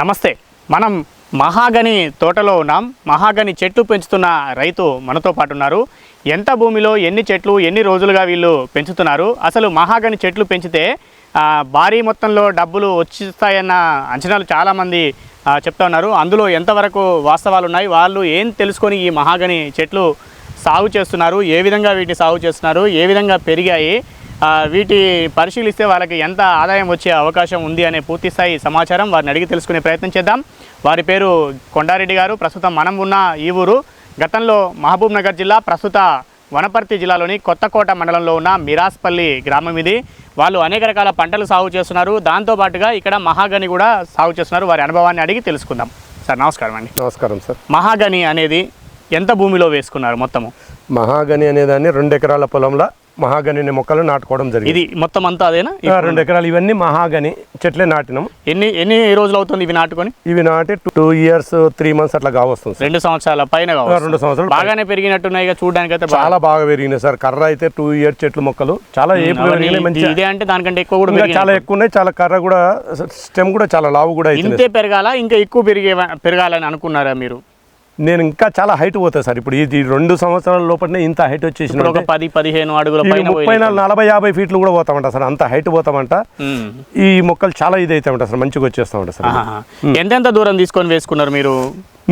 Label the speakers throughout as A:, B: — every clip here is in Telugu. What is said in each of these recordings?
A: నమస్తే. మనం మహాగని తోటలో ఉన్నాం. మహాగని చెట్లు పెంచుతున్న రైతు మనతో పాటు ఉన్నారు. ఎంత భూమిలో ఎన్ని చెట్లు ఎన్ని రోజులుగా వీళ్ళు పెంచుతున్నారు? అసలు మహాగని చెట్లు పెంచితే భారీ మొత్తంలో డబ్బులు వచ్చిస్తాయన్న అంచనాలు చాలామంది చెప్తా ఉన్నారు. అందులో ఎంతవరకు వాస్తవాలు ఉన్నాయి? వాళ్ళు ఏం తెలుసుకొని ఈ మహాగని చెట్లు సాగు చేస్తున్నారు? ఏ విధంగా వీటిని సాగు చేస్తున్నారు? ఏ విధంగా పెరిగాయి? వీటి పరిశీలిస్తే వాళ్ళకి ఎంత ఆదాయం వచ్చే అవకాశం ఉంది అనే పూర్తి స్థాయి సమాచారం వారిని అడిగి తెలుసుకునే ప్రయత్నం చేద్దాం. వారి పేరు కొండారెడ్డి గారు. ప్రస్తుతం మనం ఉన్న ఈ ఊరు గతంలో మహబూబ్ నగర్ జిల్లా ప్రస్తుత వనపర్తి జిల్లాలోని కొత్తకోట మండలంలో ఉన్న మిరాస్పల్లి గ్రామం ఇది. వాళ్ళు అనేక రకాల పంటలు సాగు చేస్తున్నారు. దాంతోపాటుగా ఇక్కడ మహాగని కూడా సాగు చేస్తున్నారు. వారి అనుభవాన్ని అడిగి తెలుసుకుందాం. సార్ నమస్కారం అండి.
B: నమస్కారం సార్.
A: మహాగని అనేది ఎంత భూమిలో వేసుకున్నారు మొత్తము?
B: మహాగని అనేదాన్ని రెండు ఎకరాల పొలంలో మహాగని మొక్కలు నాటుకోవడం జరిగింది.
A: ఇది మొత్తం అంతా అదేనా?
B: రెండు ఎకరాలు ఇవన్నీ మహాగని చెట్లే నాటినాం.
A: ఎన్ని ఎన్ని రోజులు అవుతుంది ఇవి నాటుకొని?
B: ఇవి నాటి టూ ఇయర్స్ త్రీ మంత్స్ అట్లా కావస్తుంది
A: రెండు సంవత్సరాల పైన.
B: రెండు సంవత్సరాలు
A: బాగానే పెరిగినట్టున్నాయి చూడడానికి అయితే
B: చాలా బాగా. పెరిగినాయి సార్. కర్ర అయితే టూ ఇయర్స్ చెట్లు మొక్కలు. చాలా మంచిగా.
A: ఇదే అంటే దానికంటే ఎక్కువ కూడా.
B: చాలా ఎక్కువ ఉన్నాయి చాలా కర్ర కూడా స్టెమ్ కూడా చాలా లావు కూడా
A: ఇంతే పెరగాల? ఇంకా ఎక్కువ పెరిగే పెరగాలని అనుకున్నారా మీరు?
B: నేను ఇంకా చాలా హైట్ పోతాయి సార్. ఇప్పుడు ఇది రెండు సంవత్సరాల లోపలనే ఇంత హైట్ వచ్చేసిన
A: ఒక పది పదిహేను అడుగుల
B: ముప్పై నాలుగు నలభై యాభై ఫీట్లు కూడా పోతామంట సార్. అంత హైట్ పోతామంట. ఈ మొక్కలు చాలా ఇది అవుతామంట సార్. మంచిగా వచ్చేస్తామంట సార్.
A: ఎంతెంత దూరం తీసుకొని వేసుకున్నారు మీరు?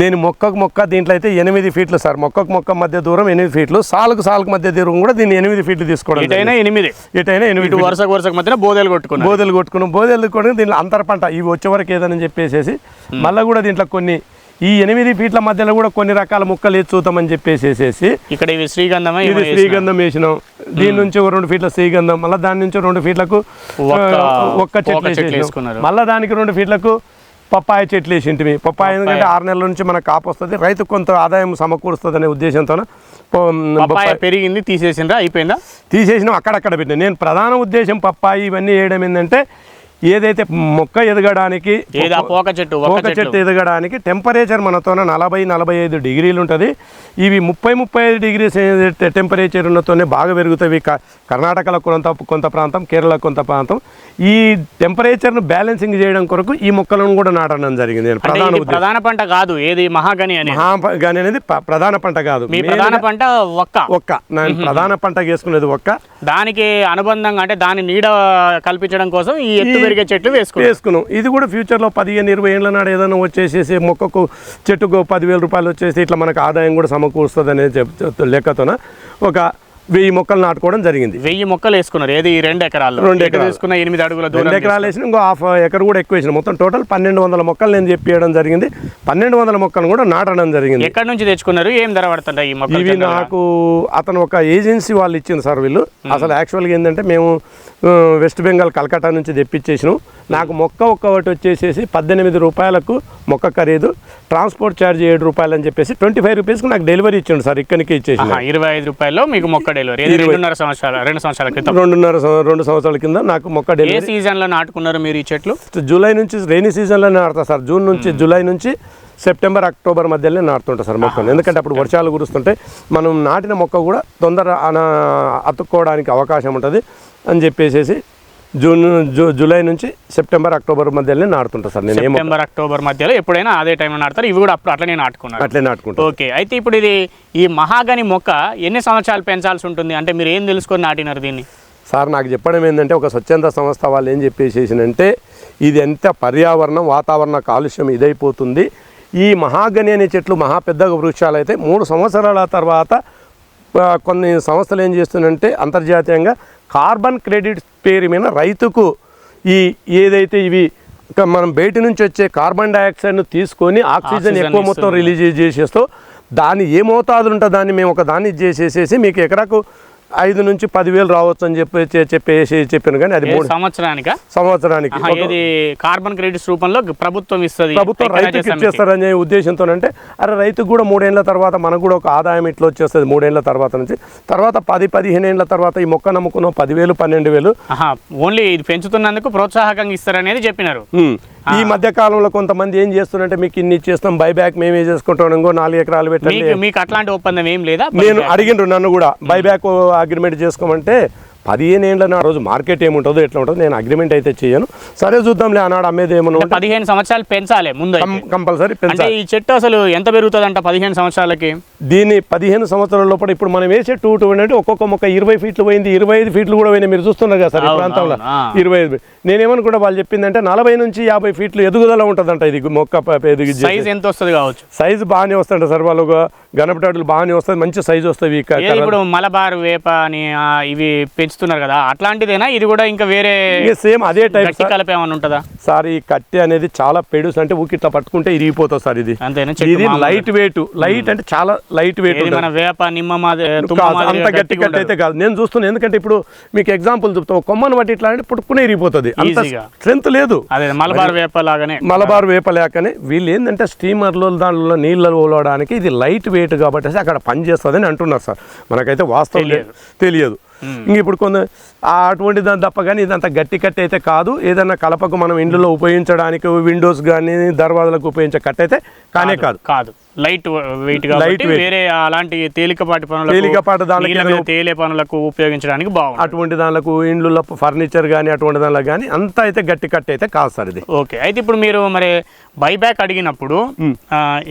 B: నేను మొక్కకు మొక్క దీంట్లో అయితే ఎనిమిది ఫీట్లు సార్. మొక్కకు మొక్క మధ్య దూరం ఎనిమిది ఫీట్లు. సాలుకు సాలుకు మధ్య దూరం కూడా దీన్ని ఎనిమిది ఫీట్లు తీసుకోవడం
A: ఇటైనా ఎనిమిది.
B: ఇటైనా ఎనిమిది
A: ఇటు వరుసకు వరుసకు మధ్యన బోదెలు కొట్టుకున్నారు.
B: బోదెలు కొట్టుకున్నాం. బోదెలు కొట్టుకుని దీంట్లో అంతర పంట ఇవి వచ్చే వరకు ఏదని చెప్పేసేసి మళ్ళీ కూడా దీంట్లో కొన్ని ఈ ఎనిమిది ఫీట్ల మధ్యలో కూడా కొన్ని రకాల మొక్కలు వేసి చూద్దామని చెప్పేసేసేసి
A: ఇక్కడ ఇవి శ్రీగంధమే
B: ఇది శ్రీగంధం వేసినాం. దీని నుంచి ఒక రెండు ఫీట్ల శ్రీగంధం మళ్ళీ దాని నుంచి రెండు ఫీట్లకు
A: ఒక్క-
B: చెట్లు.
A: వేసుకున్నారు.
B: మళ్ళీ దానికి రెండు ఫీట్లకు పప్పాయ చెట్లు వేసింటివి పప్పాయ ఎందుకంటే ఆరు నెలల నుంచి మనకు కాపు వస్తుంది రైతు కొంత ఆదాయం సమకూరుస్తుంది అనే ఉద్దేశంతో
A: పెరిగింది తీసేసిండ్రా అయిపోయిందా?
B: తీసేసినాం అక్కడక్కడ పెట్టినా. నేను ప్రధాన ఉద్దేశం పప్పాయి ఇవన్నీ వేయడం ఏంటంటే ఏదైతే మొక్క ఎదగడానికి
A: పోక చెట్టు
B: ఒక
A: చెట్టు.
B: ఎదగడానికి టెంపరేచర్ మనతోన నలభై నలభై ఐదు డిగ్రీలు ఉంటుంది. ఇవి ముప్పై ముప్పై ఐదు డిగ్రీస్ టెంపరేచర్ ఉన్నతోనే బాగా పెరుగుతాయి. కర్ణాటకలో కొంత కొంత ప్రాంతం కేరళ కొంత ప్రాంతం. ఈ టెంపరేచర్ను బ్యాలెన్సింగ్ చేయడం కొరకు ఈ మొక్కలను కూడా నాటడం జరిగింది. ప్రధాన
A: ప్రధాన పంట కాదు ఏది? మహాగని అనేది.
B: మహాగాని అనేది ప్రధాన పంట కాదు.
A: ప్రధాన పంట ఒక్క.
B: ఒక్క. నేను ప్రధాన పంట వేసుకునేది ఒక్క.
A: దానికి అనుబంధంగా అంటే దాని నీడ కల్పించడం కోసం ఈ ఎత్తు పెరిగే చెట్లు వేసుకున్నారు
B: వేసుకున్నాం. ఇది కూడా ఫ్యూచర్లో పదిహేను ఇరవై ఏళ్ళ నాడు ఏదైనా వచ్చేసేసి మొక్కకు చెట్టుకు పదివేల రూపాయలు వచ్చేసి ఇట్లా మనకు ఆదాయం కూడా సమకూరుస్తుంది అనేది చెప్- లెక్కతోన ఒక వెయ్యి మొక్కలు నాటుకోవడం జరిగింది.
A: వెయ్యి మొక్కలు వేసుకున్నారు. ఏది? రెండు ఎకరాల్లో.
B: రెండు ఎకరాలు.
A: తీసుకున్న ఎనిమిది అడుగుల
B: రెండు ఎకరాలు వేసిన ఇంకో హాఫ్ ఎకర్ కూడా ఎక్కువ వేసిన. మొత్తం టోటల్ పన్నెండు వందల మొక్కలు నేను చెప్పేయడం జరిగింది. పన్నెండు వందల మొక్కలు కూడా నాటడం జరిగింది.
A: ఎక్కడి నుంచి తెచ్చుకున్నారు? ఏం ధర పడుతుంటాయి ఈ మొక్కలు
B: ఇవి నాకు అతను ఒక ఏజెన్సీ వాళ్ళు ఇచ్చింది సార్ వీళ్ళు. అసలు యాక్చువల్గా ఏంటంటే మేము వెస్ట్ బెంగాల్ కలకట్టా నుంచి తెప్పించేసినాం. నాకు మొక్క ఒక్కటి వచ్చేసేసి పద్దెనిమిది రూపాయలకు మొక్క ఖరీదు. ట్రాన్స్పోర్ట్ ఛార్జ్ ఏడు రూపాయలు అని చెప్పేసి ట్వంటీ ఫైవ్ రూపీస్కి నాకు డెలివరీ ఇచ్చిండు సార్ ఇక్కడికి ఇచ్చేసి
A: ఇరవై ఐదు రూపాయల్లో మీకు మొక్క డెలివరీ రెండున్నర సంవత్సరాల రెండు సంవత్సరాల క్రితం.
B: రెండున్నర రెండు సంవత్సరాల కింద నాకు మొక్క డెలివరీ
A: సీజన్లో నాటుకున్నారు మీరు ఈ చెట్లు?
B: జూలై నుంచి రైనీ సీజన్లోనే నాటుతా సార్. జూన్ నుంచి జూలై నుంచి సెప్టెంబర్ అక్టోబర్ మధ్యలోనే నాటుతుంటా సార్ మొక్కను ఎందుకంటే అప్పుడు వర్షాలు కురుస్తుంటే మనం నాటిన మొక్క కూడా తొందర అతుక్కోవడానికి అవకాశం ఉంటుంది. అని చెప్పేసేసి జూన్ జూ జూలై నుంచి సెప్టెంబర్ అక్టోబర్ మధ్యలోనే నాటుతుంటా సార్. నేను
A: సెప్టెంబర్ అక్టోబర్ మధ్యలో ఎప్పుడైనా అదే టైంలో నాటుతారు. ఇవి కూడా అప్పుడు అట్లనే నాటుకున్నారు.
B: అట్లే నాటుకుంటాం
A: ఓకే. అయితే ఇప్పుడు ఇది ఈ మహాగని మొక్క ఎన్ని సంవత్సరాలు పెంచాల్సి ఉంటుంది? అంటే మీరు ఏం తెలుసుకొని నాటినారు దీన్ని?
B: సార్ నాకు చెప్పడం ఏంటంటే ఒక స్వచ్ఛంద సంస్థ వాళ్ళు ఏం చెప్పేసేసినంటే ఇది ఎంత పర్యావరణం వాతావరణ కాలుష్యం ఇదైపోతుంది. ఈ మహాగని అనే చెట్లు మహా పెద్ద వృక్షాలు అయితే మూడు సంవత్సరాల తర్వాత కొన్ని సంస్థలు ఏం చేస్తుందంటే అంతర్జాతీయంగా కార్బన్ క్రెడిట్ పేరు మీద రైతుకు ఈ ఏదైతే ఇవి మనం బయట నుంచి వచ్చే కార్బన్ డైఆక్సైడ్ను తీసుకొని ఆక్సిజన్ ఎక్కువ మొత్తం. రిలీజ్ చేసేస్తూ దాన్ని ఏ మోతాదులు ఉంటుందో దాన్ని మేము ఒక దాన్ని చేసేసేసి మీకు ఎకరాకు ఐదు నుంచి పదివేలు రావచ్చు అని చెప్పి చెప్పేసి చెప్పాను కానీ అది మూడు
A: సంవత్సరానికా?
B: సంవత్సరానికి
A: కార్బన్ క్రెడిట్స్ రూపంలో ప్రభుత్వం ఇస్తుంది
B: ప్రభుత్వం రైతుకి ఇచ్చేస్తారనే ఉద్దేశంతో అంటే అరే రైతుకు కూడా మూడేళ్ళ తర్వాత మనకు కూడా ఒక ఆదాయం ఇట్లా వచ్చేస్తుంది మూడేళ్ళ తర్వాత నుంచి. తర్వాత పది పదిహేను ఏళ్ళ తర్వాత ఈ మొక్క నమ్ముకున్నాం పదివేలు పన్నెండు వేలు.
A: ఓన్లీ ఇది పెంచుతున్నందుకు ప్రోత్సాహకంగా ఇస్తారనేది చెప్పినారు.
B: ఈ మధ్య కాలంలో కొంతమంది ఏం చేస్తున్నారంటే మీకు ఇన్ని ఇచ్చేస్తాం బైబ్యాక్ మేమే చేసుకుంటాం ఇంకో నాలుగు ఎకరాలు పెట్టండి.
A: మీకు మీకు అట్లాంటి ఒప్పందం ఏం లేదా?
B: నేను అడిగిండ్రు నన్ను కూడా బైబ్యాక్ అగ్రిమెంట్ చేసుకోమంటే పదిహేను ఏళ్ళ నా రోజు మార్కెట్ ఏముంటుందో ఎట్లా ఉంటుందో నేను అగ్రిమెంట్ అయితే చేయను. సరే చూద్దాంలే ఆనాడు అమ్మేది ఏమన్నా
A: అంటే పదిహేను సంవత్సరాలు పెంచాలి ముందు.
B: కంపల్సరీ
A: అంటే
B: పెంచాలి.
A: ఈ చెట్టు అసలు ఎంత పెరుగుతుందంట పదిహేను సంవత్సరాలకి?
B: దీన్ని పదిహేను సంవత్సరాల లోపల ఇప్పుడు మనం వేసే టూ టూ అంటే ఒక్కొక్క మొక్క ఇరవై ఫీట్లు పోయింది ఇరవై ఐదు ఫీట్లు కూడా పోయినాయి. మీరు చూస్తున్నారు కదా సార్ ఈ ప్రాంతంలో. ఇరవై ఐదు నేనేమనుకుంటా వాళ్ళు చెప్పిందంటే నలభై నుంచి యాభై ఫీట్లు ఎదుగుదల ఉంటుందంట ఇది మొక్క ఎదిగి
A: సైజ్ ఎంత వస్తుంది కావచ్చు?
B: సైజు బాగానే వస్తుంట సార్ వాళ్ళు గణపటాడులు బాగానే వస్తుంది మంచి సైజు కర్రలు.
A: ఇప్పుడు మలబార్ వేప అని ఇవి పెంచుతున్నారు కదా అట్లాంటిదేనా? ఇది కూడా ఇంకా వేరే
B: సేమ్ అదే టైప్
A: గట్టి
B: సార్.
A: కలప ఏమన్నా ఉంటుందా?
B: సార్ ఈ కట్టె అనేది చాలా పెడుస్ అంటే ఊకి ఇట్లా పట్టుకుంటే ఇరిగిపోతుంది సార్ ఇది. ఇది. లైట్ వెయిట్ లైట్ అంటే చాలా లైట్ వెయిట్
A: మన వేప నిమ్మ
B: అంత గట్టి కట్టి అయితే కాదు. నేను చూస్తున్నాను ఎందుకంటే ఇప్పుడు మీకు ఎగ్జాంపుల్ చెప్తాం కొమ్మను బట్టి ఇట్లా అంటే పుట్టుకునే ఇరిగిపోతుంది. అంత. స్ట్రెంత్ లేదు.
A: అదే మలబార్ వేప లాగానే.
B: మలబార్ వేపలేకనే వీళ్ళు ఏంటంటే స్టీమర్లో దానిలో నీళ్ళు పోలడానికి ఇది లైట్ వెయిట్ కాబట్టి అక్కడ పని చేస్తుందని అంటున్నారు సార్. మనకైతే వాస్తవం లేదు. తెలియదు. ఇంక ఇప్పుడు కొంత ఆ అటువంటి దాని తప్ప కానీ ఇదంతా గట్టి కట్టి అయితే కాదు. ఏదైనా కలపకు మనం ఇండ్లలో ఉపయోగించడానికి విండోస్ కానీ దర్వాజలకు ఉపయోగించే కట్టి అయితే కానే కాదు
A: కాదు. Light weight
B: weight.
A: వేరే అలాంటి తేలికపాటి పనులకు
B: తేలికపాటి దానికి
A: తేలే పనులకు ఉపయోగించడానికి బాగుంటుంది.
B: అటువంటి దానిలకు ఇండ్లలో ఫర్నిచర్ కానీ అటువంటి దానిలో కానీ అంత అయితే గట్టి కట్టి అయితే కాదు సార్ ఇది.
A: ఓకే. అయితే ఇప్పుడు మీరు మరి బైబ్యాక్ అడిగినప్పుడు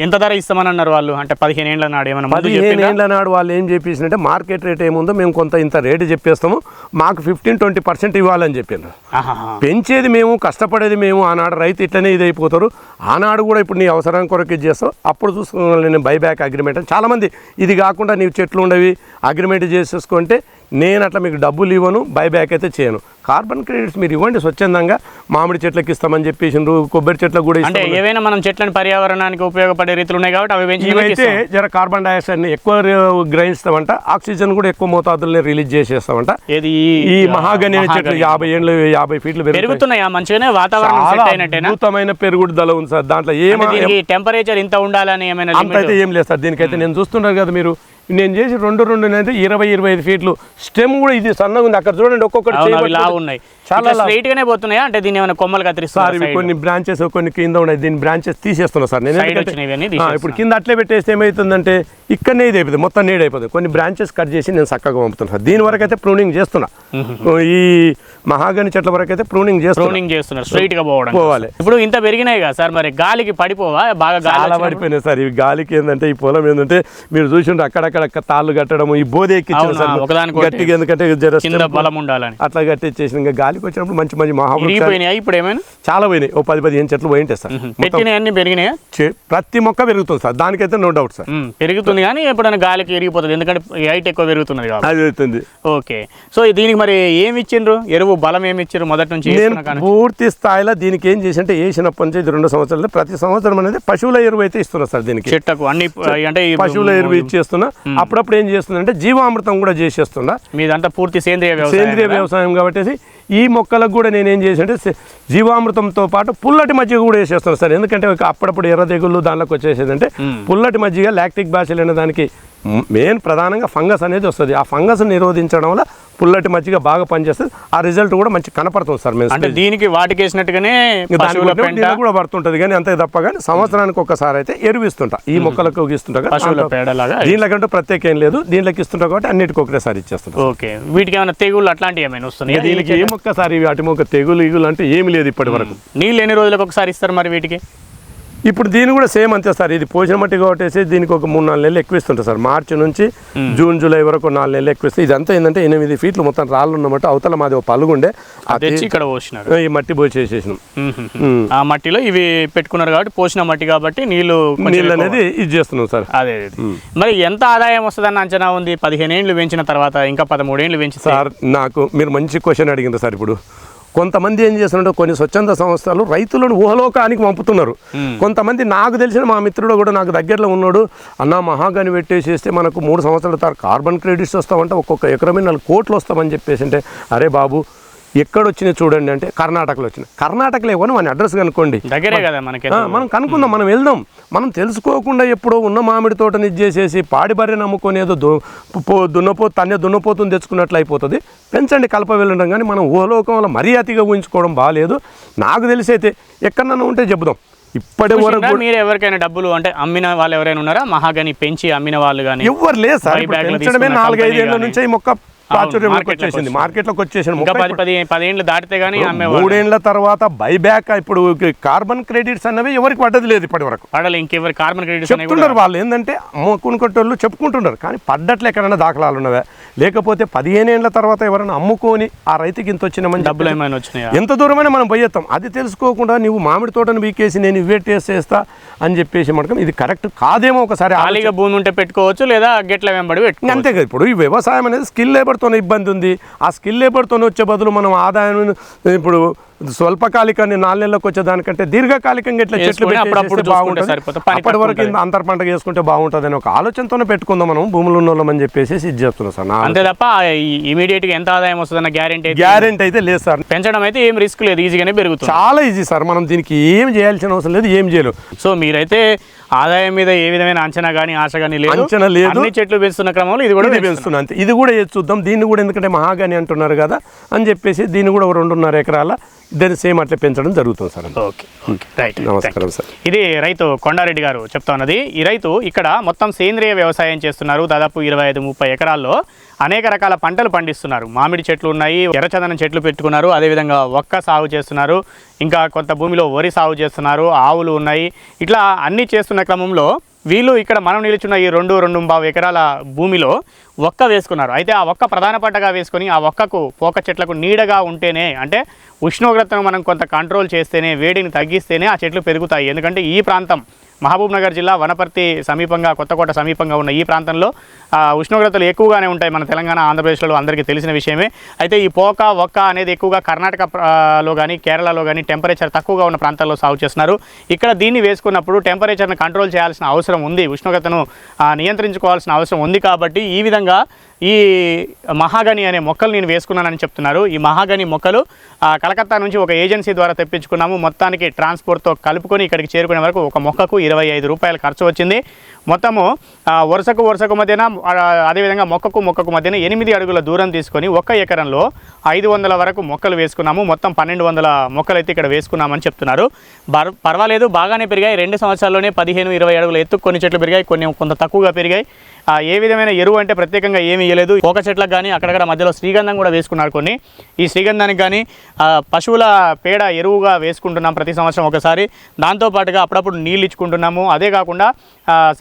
A: ఎంత ధర ఇస్తామని అన్నారు వాళ్ళు? అంటే పదిహేను ఏళ్ళ నాడు ఏమన్నా
B: పదిహేను? ఏళ్ళ నాడు వాళ్ళు ఏం చెప్పేసినంటే మార్కెట్ రేట్ ఏముందో మేము కొంత ఇంత రేటు చెప్పేస్తాము. మాకు ఫిఫ్టీన్ ట్వంటీ పర్సెంట్ ఇవ్వాలని చెప్పిండ్రు.
A: ఆహాహా.
B: పెంచేది మేము కష్టపడేది మేము ఆనాడు రైతు ఇట్లనే ఇది అయిపోతారు ఆనాడు కూడా ఇప్పుడు నీ అవసరం కొరకు ఇది చేస్తావు. అప్పుడు చూసుకున్నాను నేను బైబ్యాక్ అగ్రిమెంట్ అని. చాలామంది ఇది కాకుండా నీవు చెట్లు ఉండవి అగ్రిమెంట్ చేసేసుకుంటే నేను అట్లా మీకు డబ్బులు ఇవ్వను బైబ్యాక్ అయితే చేయను. కార్బన్ క్రెడిట్స్ మీరు ఇవ్వండి స్వచ్ఛందంగా మామిడి చెట్లకి ఇస్తామని చెప్పేసిండ్రు కొబ్బరి చెట్లకు కూడా
A: అంటే
B: ఇస్తామని.
A: ఏవైనా మనం చెట్లను పర్యావరణానికి ఉపయోగపడే రీతులు ఉన్నాయి కాబట్టి అవి
B: ఇవైతే జర కార్బన్ డైఆక్సైడ్ని ఎక్కువ గ్రహిస్తామంట ఆక్సిజన్ కూడా ఎక్కువ మోతాదుల్ని రిలీజ్ చేసేస్తామంట.
A: ఏది?
B: ఈ మహాగని అనే చెట్లు. యాభై ఏళ్ళు యాభై ఫీట్లు
A: పెరుగుతున్నాయా? మంచిగానే వాతావరణం
B: అద్భుతమైన పెరుగుదల ఉంది సార్. దాంట్లో
A: అంటే
B: ఏమ
A: దీనికి టెంపరేచర్ ఇంత ఉండాలని ఏమైనా
B: అంత? అయితే ఏం లేదు సార్. దీనికైతే నేను చూస్తున్నారు కదా మీరు. నేను చేసి రెండు రెండు అయితే ఇరవై ఇరవై ఐదు ఫీట్లు. స్టెమ్ కూడా ఇది సన్నగా ఉంది. అక్కడ చూడండి ఒక్కొక్కటి
A: లావు ఉన్నాయి.
B: చాలా.
A: స్ట్రైట్ గానే పోతున్నాయా? అంటే దీన్ని ఏమైనా కొమ్మలు
B: సార్
A: కత్తిరిస్తారు
B: ఇవి కొన్ని బ్రాంచెస్ కొన్ని కింద ఉన్నాయి. దీని బ్రాంచెస్ తీసేస్తున్నా సార్. నేను. ఇప్పుడు కింద అట్లే పెట్టేస్తే ఏమవుతుందంటే ఇక్కడనే ఇది అయిపోతుంది. మొత్తం నీడ్ అయిపోతుంది. కొన్ని బ్రాంచెస్ కట్ చేసి నేను చక్కగా పంపుతున్నా సార్. దీని వరకు అయితే ప్రూనింగ్ చేస్తున్నా ఈ మహాగని చెట్ల వరకు అయితే ప్రూనింగ్ చేస్తున్నా.
A: ప్రూనింగ్ చేస్తున్నారు స్ట్రైట్గా పోవడం
B: పోవాలి.
A: ఇప్పుడు ఇంత పెరిగినాయి కదా సార్ మరి గాలికి పడిపోవా? బాగా గాలి?
B: పడిపోయినాయి సార్. ఈ గాలికి ఏంటంటే ఈ పొలం ఏంటంటే మీరు చూసిండ్రు అక్కడక్కడ తాళ్ళు కట్టడం ఈ బోధే
A: ఒకదానికొకటి.
B: గట్టిగా ఎందుకంటే
A: కింద బలం ఉండాలని.
B: అట్లా కట్టించేసి ఇంకా గాలికి వచ్చినప్పుడు మంచి మంచి
A: ఇరిగిపోయినాయా ఇప్పుడు ఏమైనా?
B: చాలా పోయినాయి. ఓ పది పదిహేను చెట్లు పోయింటాయి సార్.
A: అన్ని పెరిగినాయా?
B: ప్రతి మొక్క పెరుగుతుంది సార్. దానికైతే నో డౌట్ సార్.
A: పెరుగుతుంది కానీ ఎప్పుడైనా గాలికి ఇరిగిపోతుంది. ఎందుకంటే హైట్ ఎక్కువ పెరుగుతున్నది కాబట్టి.
B: అది అవుతుంది
A: ఓకే. సో దీనికి మరి ఏమి ఇచ్చిండ్రు? ఎరువు బలం ఏమి ఇచ్చారు మొదటి నుంచి
B: పూర్తి స్థాయిలో దీనికి ఏం చేసి అంటే వేసినప్పటి నుంచి ఇది రెండు సంవత్సరాలు. ప్రతి సంవత్సరం అనేది పశువుల ఎరువు అయితే ఇస్తున్నా సార్ దీనికి.
A: చెట్టకు అన్ని అంటే
B: పశువుల ఎరువు ఇచ్చేస్తున్నా. అప్పుడప్పుడు ఏం చేస్తున్నా అంటే జీవామృతం కూడా చేసేస్తున్నా
A: మీదంతా పూర్తి సేంద్రియ వ్యవసాయం
B: సేంద్రియ? వ్యవసాయం కాబట్టి ఈ మొక్కలకు కూడా నేను ఏం చేసి అంటే సే- జీవామృతంతో పాటు పుల్లటి మజ్జిగ కూడా వేసేస్తాను సార్. ఎందుకంటే అప్పుడప్పుడు ఎర్ర తెగుళ్ళు దానిలోకి వచ్చేసేది అంటే పుల్లటి మజ్జిగ లాక్టిక్ బాసిల్ అనే దానికి మెయిన్ ప్రధానంగా ఫంగస్ అనేది వస్తుంది. ఆ ఫంగస్ నిరోధించడం వల్ల పుల్లటి మజ్జిగ బాగా పనిచేస్తుంది. ఆ రిజల్ట్ కూడా మంచి కనపడుతుంది సార్ మేము
A: అంటే దీనికి వాటికి వేసినట్టుగానే
B: కూడా పడుతుంటది కానీ అంతే తప్ప కానీ సంవత్సరానికి ఒక్కసారి అయితే ఎరువు ఇస్తుంటా. ఈ మొక్కలకు ఇస్తుంటా దీనికంటూ ప్రత్యేక ఏం లేదు. దీనిలోకి ఇస్తుంటా కాబట్టి అన్నిటికీ ఒకటేసారి ఇచ్చేస్తుంటా.
A: ఓకే. వీటికి ఏమైనా తెగుళ్ళు అట్లాంటివి ఏమైనా వస్తున్నాయి?
B: దీనికి ఏ మొక్క సార్ అటు మొక్క తెగులు ఇగులు అంటే ఏమి లేదు ఇప్పటి వరకు.
A: నీళ్ళు ఎన్ని రోజులకు ఒకసారి ఇస్తారు మరి వీటికి?
B: ఇప్పుడు దీని కూడా సేమ్ అంతే సార్. ఇది పోసిన మట్టి కొట్టేసి దీనికి ఒక మూడు నాలుగు నెలలు ఎక్కువ సార్. మార్చి నుంచి జూన్ జూలై వరకు నాలుగు నెలలు ఎక్కువ ఇస్తే ఇదంతా ఏంటంటే ఎనిమిది ఫీట్లు మొత్తం రాళ్ళు ఉన్నమాట అవతల మాది ఒక పలుగుండే
A: ఇక్కడ పోసినారు.
B: ఈ మట్టి పోసేసేసినాం.
A: ఆ మట్టిలో ఇవి పెట్టుకున్నారు కాబట్టి పోసిన మట్టి కాబట్టి
B: నీళ్ళు
A: నీళ్ళు.
B: అనేది ఇది చేస్తున్నాం సార్.
A: అదే. మరి ఎంత ఆదాయం వస్తుందన్న అంచనా ఉంది? పదిహేను ఏళ్ళు పెంచిన తర్వాత ఇంకా పదమూడేళ్ళు పెంచితే?
B: సార్ నాకు మీరు మంచి క్వశ్చన్ అడిగింది సార్ ఇప్పుడు. కొంతమంది ఏం చేస్తున్నారు కొన్ని స్వచ్ఛంద సంస్థలు రైతులను ఊహలోకానికి పంపుతున్నారు. కొంతమంది నాకు తెలిసిన మా మిత్రుడు కూడా నాకు దగ్గరలో ఉన్నాడు. అన్న మహాగని పెట్టేసేస్తే మనకు మూడు సంవత్సరాల తర్వాత కార్బన్ క్రెడిట్స్ వస్తామంటే ఒక్కొక్క ఎకరమే నాలుగు కోట్లు వస్తామని చెప్పేసి అంటే అరే బాబు ఎక్కడ వచ్చినాయి చూడండి అంటే కర్ణాటకలో వచ్చినాయి కర్ణాటకలో ఇవ్వను మన అడ్రస్ కనుక్కోండి.
A: దగ్గరే కదా మనకి.
B: మనం కనుక్కుందాం మనం వెళ్దాం. మనం తెలుసుకోకుండా ఎప్పుడో ఉన్న మామిడి తోటని ఇచ్చేసేసి పాడి బర్రె నమ్ముకొని ఏదో దున్నపో తన్నే దున్నపోతుని తెచ్చుకున్నట్లు అయిపోతుంది. పెంచండి కలప వెళ్ళడం కానీ మనం ఊహలోకంలో మరీ అతిగా ఊహించుకోవడం బాగాలేదు నాకు తెలిసి అయితే ఎక్కడన్నా ఉంటే చెబుదాం. ఇప్పటి వరకు?
A: మీరు ఎవరికైనా డబ్బులు అంటే అమ్మిన వాళ్ళు ఎవరైనా ఉన్నారా? మహాగని పెంచి అమ్మిన వాళ్ళు కానీ
B: ఎవ్వరు లేదు సార్. పెంచడమే నాలుగైదు ఏళ్ళ. నుంచి ఈ మొక్క ప్రాచుర్యంలోకి వచ్చేసింది.
A: వచ్చింది.
B: మార్కెట్లోకి వచ్చేసింది.
A: పదేళ్ళు దాటితే అమ్మేవాళ్ళు.
B: మూడేళ్ళ తర్వాత బైబ్యాక్ ఇప్పుడు కార్బన్ క్రెడిట్స్ అన్నవి ఎవరికి పడ్డది లేదు ఇప్పటి వరకు.
A: పడాలి ఇంకెవరి కార్బన్ క్రెడిట్స్
B: చెప్తున్నారు వాళ్ళు. ఏంటంటే అమ్ముకునేటోళ్ళు చెప్పుకుంటున్నారు. కానీ పడ్డట్లు ఎక్కడైనా దాఖలాలు ఉన్నవే? లేకపోతే పదిహేను ఏళ్ళ తర్వాత ఎవరైనా అమ్ముకొని ఆ రైతుకి ఇంత వచ్చినామని
A: డబ్బులు
B: చెప్పేసి
A: ఏమైనా వచ్చినాయా?
B: ఎంత దూరమైనా మనం పోయేస్తాం అది తెలుసుకోకుండా నువ్వు మామిడి తోటను వీకేసి నేను ఇవే టేస్ట్ చేస్తా అని చెప్పేసి మనకం ఇది కరెక్ట్ కాదేమో ఒకసారి
A: ఖాళీగా భూమి ఉంటే పెట్టుకోవచ్చు లేదా గెట్ల వెంబడి పెట్టుకోవచ్చు.
B: అంతే కదా ఇప్పుడు ఈ వ్యవసాయం అనేది స్కిల్ లేబర్తోనే ఇబ్బంది ఉంది ఆ స్కిల్ లేబర్తోనే వచ్చే బదులు మనం ఆదాయం ఇప్పుడు స్వల్పకాలికాన్ని నాలుగు నెలలకు వచ్చే దానికంటే దీర్ఘకాలికంగా ఇట్లా చెట్లు
A: చూసుకుంటే
B: బాగుంటుంది. అప్పటి వరకు అంతర్ పంట చేసుకుంటే బాగుంటుంది అని ఒక ఆలోచనతోనే పెట్టుకుందాం మనం భూములు ఉన్న అని చెప్పేసి ఇది చేస్తున్నాం సార్
A: అంతే తప్ప ఇమీడియట్గా ఎంత ఆదాయం వస్తుందన్న గ్యారెంటీ
B: గ్యారెంటీ అయితే లేదు సార్.
A: పెంచడం అయితే ఏం రిస్క్ లేదు ఈజీగానే పెరుగుతుంది.
B: చాలా ఈజీ సార్ మనం దీనికి ఏం చేయాల్సిన అవసరం లేదు ఏం చేయలేదు
A: సో మీరైతే ఆదాయం మీద ఏ విధమైన అంచనా కానీ ఆశ కానీ లేదు.
B: అంచనా లేదు.
A: అన్ని చెట్లు పెంచుతున్న క్రమంలో ఇది కూడా
B: ఇది
A: పెంచుతున్నారు.
B: పెంచుతున్నా అంతే. ఇది కూడా చూద్దాం దీన్ని కూడా ఎందుకంటే మహాగాని అంటున్నారు కదా అని చెప్పేసి దీన్ని కూడా రెండున్నర ఎకరాల దాన్ని సేమ్ అట్లా పెంచడం జరుగుతుంది సార్.
A: Okay okay. రైట్
B: నమస్కారం సార్.
A: ఇది రైతు కొండారెడ్డి గారు చెప్తా ఉన్నది. ఈ రైతు ఇక్కడ మొత్తం సేంద్రియ వ్యవసాయం చేస్తున్నారు. దాదాపు ఇరవై ఐదు ముప్పై ఎకరాల్లో అనేక రకాల పంటలు పండిస్తున్నారు. మామిడి చెట్లు ఉన్నాయి ఎర్రచందనం చెట్లు పెట్టుకున్నారు. అదేవిధంగా ఒక్క సాగు చేస్తున్నారు. ఇంకా కొంత భూమిలో వరి సాగు చేస్తున్నారు. ఆవులు ఉన్నాయి. ఇట్లా అన్ని చేస్తున్న క్రమంలో వీళ్ళు ఇక్కడ మనం నిలుచున్న ఈ రెండు రెండు బావు ఎకరాల భూమిలో ఒక్క వేసుకున్నారు. అయితే ఆ ఒక్క ప్రధాన పంటగా వేసుకొని ఆ ఒక్కకు పోక చెట్లకు నీడగా ఉంటేనే అంటే ఉష్ణోగ్రతను మనం కొంత కంట్రోల్ చేస్తేనే వేడిని తగ్గిస్తేనే ఆ చెట్లు పెరుగుతాయి. ఎందుకంటే ఈ ప్రాంతం మహబూబ్నగర్ జిల్లా వనపర్తి సమీపంగా కొత్తకోట సమీపంగా ఉన్న ఈ ప్రాంతంలో ఉష్ణోగ్రతలు ఎక్కువగానే ఉంటాయి మన తెలంగాణ ఆంధ్రప్రదేశ్లో అందరికీ తెలిసిన విషయమే. అయితే ఈ పోక ఒక్క అనేది ఎక్కువగా కర్ణాటకలో కానీ కేరళలో కానీ టెంపరేచర్ తక్కువగా ఉన్న ప్రాంతాల్లో సాగు చేస్తున్నారు. ఇక్కడ దీన్ని వేసుకున్నప్పుడు టెంపరేచర్ని కంట్రోల్ చేయాల్సిన అవసరం ఉంది. ఉష్ణోగ్రతను నియంత్రించుకోవాల్సిన అవసరం ఉంది కాబట్టి ఈ విధంగా ఈ మహాగని అనే మొక్కలు నేను వేసుకున్నానని చెప్తున్నారు. ఈ మహాగని మొక్కలు కలకత్తా నుంచి ఒక ఏజెన్సీ ద్వారా తెప్పించుకున్నాము. మొత్తానికి ట్రాన్స్పోర్ట్తో కలుపుకొని ఇక్కడికి చేరుకునే వరకు ఒక మొక్కకు ఇరవై ఐదు రూపాయలు ఖర్చు వచ్చింది. మొత్తము వరుసకు వరుసకు మధ్యన అదేవిధంగా మొక్కకు మొక్కకు మధ్యన ఎనిమిది అడుగుల దూరం తీసుకొని ఒక్క ఎకరంలో ఐదు వందల వరకు మొక్కలు వేసుకున్నాము. మొత్తం పన్నెండు వందల మొక్కలు అయితే ఇక్కడ వేసుకున్నామని చెప్తున్నారు. పర్వాలేదు బాగానే పెరిగాయి. రెండు సంవత్సరాల్లోనే పదిహేను ఇరవై అడుగుల ఎత్తు కొన్ని చెట్లు పెరిగాయి కొన్ని కొంత తక్కువగా పెరిగాయి. ఏ విధమైన ఎరువు అంటే ప్రత్యేకంగా ఏమీ ఇవ్వలేదు ఒక చెట్లకు కానీ అక్కడక్కడ మధ్యలో శ్రీగంధం కూడా వేసుకున్నారు కొన్ని. ఈ శ్రీగంధానికి కానీ పశువుల పేడ ఎరువుగా వేసుకుంటున్నాం ప్రతి సంవత్సరం ఒకసారి. దాంతోపాటుగా అప్పుడప్పుడు నీళ్ళు ఇచ్చుకుంటున్నాము. అదే కాకుండా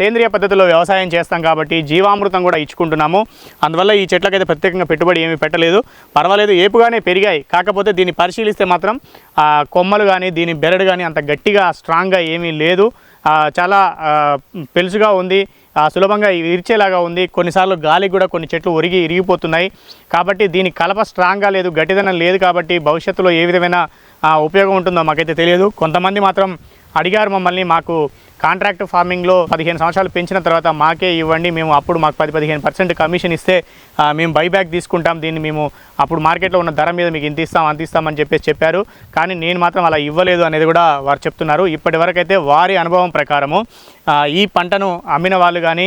A: సేంద్రియ పద్ధతిలో వ్యవసాయం చేస్తాం కాబట్టి జీవామృతం కూడా ఇచ్చుకుంటున్నాము. అందువల్ల ఈ చెట్లకైతే ప్రత్యేకంగా పెట్టుబడి ఏమీ పెట్టలేదు. పర్వాలేదు ఏపుగానే పెరిగాయి. కాకపోతే దీన్ని పరిశీలిస్తే మాత్రం కొమ్మలు కానీ దీని బెరడు కానీ అంత గట్టిగా స్ట్రాంగ్గా ఏమీ లేదు. చాలా పెలుసుగా ఉంది. సులభంగా ఇరిచేలాగా ఉంది. కొన్నిసార్లు గాలికి కూడా కొన్ని చెట్లు ఒరిగి ఇరిగిపోతున్నాయి. కాబట్టి దీని కలప స్ట్రాంగ్గా లేదు గట్టిదనం లేదు కాబట్టి భవిష్యత్తులో ఏ విధమైన ఉపయోగం ఉంటుందో మాకైతే తెలియదు. కొంతమంది మాత్రం అడిగారు మమ్మల్ని మాకు కాంట్రాక్ట్ ఫార్మింగ్లో పదిహేను సంవత్సరాలు పెంచిన తర్వాత మాకే ఇవ్వండి మేము అప్పుడు మాకు పది పదిహేను పర్సెంట్ కమిషన్ ఇస్తే మేము బైబ్యాక్ తీసుకుంటాం దీన్ని మేము అప్పుడు మార్కెట్లో ఉన్న ధర మీద మీకు ఇంత ఇస్తాం అంత ఇస్తామని చెప్పేసి చెప్పారు. కానీ నేను మాత్రం అలా ఇవ్వలేదు అనేది కూడా వారు చెప్తున్నారు. ఇప్పటి వరకైతే వారి అనుభవం ప్రకారము ఈ పంటను అమ్మిన వాళ్ళు కానీ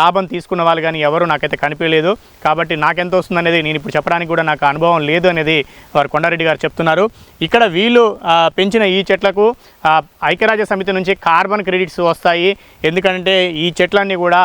A: లాభం తీసుకున్న వాళ్ళు కానీ ఎవరు నాకైతే కనిపించలేదు. కాబట్టి నాకెంత వస్తుంది అనేది నేను ఇప్పుడు చెప్పడానికి కూడా నాకు అనుభవం లేదు అనేది వారు కొండారెడ్డి గారు చెప్తున్నారు. ఇక్కడ వీళ్ళు పెంచిన ఈ చెట్లకు ఐక్యరాజ్య సమితి నుంచి కార్బన్ క్రెడిట్స్ వస్తాయి. ఎందుకంటే ఈ చెట్లన్నీ కూడా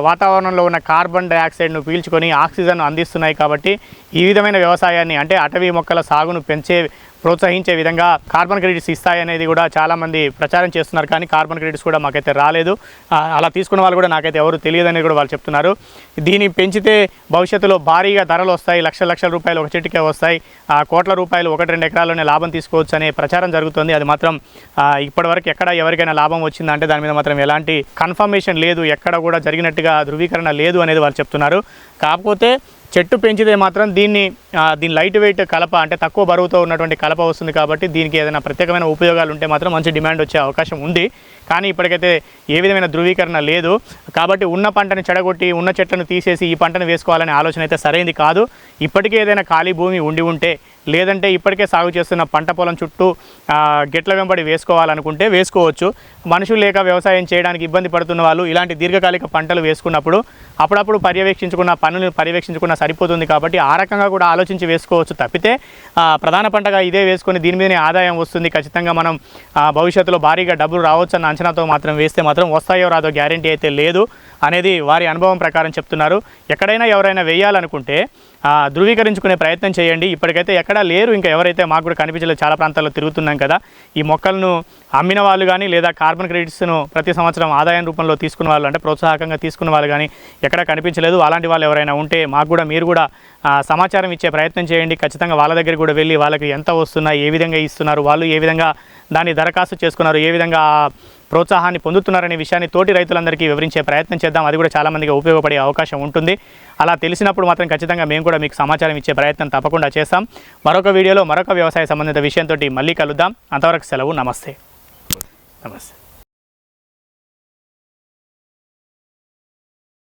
A: వాతావరణంలో ఉన్న కార్బన్ డైఆక్సైడ్ను పీల్చుకొని ఆక్సిజన్ అందిస్తున్నాయి కాబట్టి ఈ విధమైన వ్యవసాయాన్ని అంటే అటవీ మొక్కల సాగును పెంచే ప్రోత్సహించే విధంగా కార్బన్ క్రెడిట్స్ ఇస్తాయనేది కూడా చాలామంది ప్రచారం చేస్తున్నారు. కానీ కార్బన్ క్రెడిట్స్ కూడా మాకైతే రాలేదు. అలా తీసుకున్న వాళ్ళు కూడా నాకైతే ఎవరు తెలియదని కూడా వాళ్ళు చెప్తున్నారు. దీన్ని పెంచితే భవిష్యత్తులో భారీగా ధరలు వస్తాయి. లక్షల లక్షల రూపాయలు ఒక చెట్టుకే వస్తాయి. ఆ, కోట్ల రూపాయలు ఒకటి రెండు ఎకరాల్లోనే లాభం తీసుకోవచ్చు అనే ప్రచారం జరుగుతుంది. అది మాత్రం ఇప్పటివరకు ఎక్కడ ఎవరికైనా లాభం వచ్చిందంటే దాని మీద మాత్రం ఎలాంటి కన్ఫర్మేషన్ లేదు. ఎక్కడ కూడా జరిగినట్టుగా ధృవీకరణ లేదు అనేది వాళ్ళు చెప్తున్నారు. కాకపోతే చెట్టు పెంచితే మాత్రం దీన్ని దీని లైట్ వెయిట్ కలప అంటే తక్కువ బరువుతో ఉన్నటువంటి కలప వస్తుంది కాబట్టి దీనికి ఏదైనా ప్రత్యేకమైన ఉపయోగాలు ఉంటే మాత్రం మంచి డిమాండ్ వచ్చే అవకాశం ఉంది. కానీ ఇప్పటికైతే ఏ విధమైన ధృవీకరణ లేదు. కాబట్టి ఉన్న పంటను చెడగొట్టి ఉన్న చెట్లను తీసేసి ఈ పంటను వేసుకోవాలనే ఆలోచన అయితే సరైనది కాదు. ఇప్పటికే ఏదైనా ఖాళీ భూమి ఉండి ఉంటే లేదంటే ఇప్పటికే సాగు చేస్తున్న పంట పొలం చుట్టూ గెట్ల వెంబడి వేసుకోవాలనుకుంటే వేసుకోవచ్చు. మనుషులు లేక వ్యవసాయం చేయడానికి ఇబ్బంది పడుతున్న వాళ్ళు ఇలాంటి దీర్ఘకాలిక పంటలు వేసుకున్నప్పుడు అప్పుడప్పుడు పర్యవేక్షించుకున్న పనులను పర్యవేక్షించుకున్న సరిపోతుంది కాబట్టి ఆ రకంగా కూడా ఆలోచించి వేసుకోవచ్చు తప్పితే ప్రధాన పంటగా ఇదే వేసుకొని దీని మీదనే ఆదాయం వస్తుంది. ఖచ్చితంగా మనం భవిష్యత్తులో భారీగా డబ్బులు రావచ్చు అన్న అంచనాతో మాత్రం వేస్తే మాత్రం వస్తాయో రాదో గ్యారంటీ అయితే లేదు అనేది వారి అనుభవం ప్రకారం చెప్తున్నారు. ఎక్కడైనా ఎవరైనా వేయాలనుకుంటే ధృవీకరించుకునే ప్రయత్నం చేయండి. ఇప్పటికైతే ఎక్కడా లేరు. ఇంకా ఎవరైతే మాకు కూడా కనిపించలేదు చాలా ప్రాంతాల్లో తిరుగుతున్నాం కదా. ఈ మొక్కలను అమ్మిన వాళ్ళు కానీ లేదా కార్బన్ క్రెడిట్స్ను ప్రతి సంవత్సరం ఆదాయం రూపంలో తీసుకున్న వాళ్ళు అంటే ప్రోత్సాహకంగా తీసుకున్న వాళ్ళు కానీ ఎక్కడా కనిపించలేదు. అలాంటి వాళ్ళు ఎవరైనా ఉంటే మాకు కూడా మీరు కూడా సమాచారం ఇచ్చే ప్రయత్నం చేయండి. ఖచ్చితంగా వాళ్ళ దగ్గర కూడా వెళ్ళి వాళ్ళకి ఎంత వస్తున్నాయి ఏ విధంగా ఇస్తున్నారు వాళ్ళు ఏ విధంగా దాన్ని దరఖాస్తు చేసుకున్నారు ఏ విధంగా ప్రోత్సాహాన్ని పొందుతున్నారనే విషయాన్ని తోటి రైతులందరికీ వివరించే ప్రయత్నం చేద్దాం. అది కూడా చాలామందికి ఉపయోగపడే అవకాశం ఉంటుంది. అలా తెలిసినప్పుడు మాత్రం ఖచ్చితంగా మేము కూడా మీకు సమాచారం ఇచ్చే ప్రయత్నం తప్పకుండా చేస్తాం. మరొక వీడియోలో మరొక వ్యవసాయ సంబంధిత విషయంతో మళ్ళీ కలుద్దాం. అంతవరకు సెలవు. నమస్తే. నమస్తే.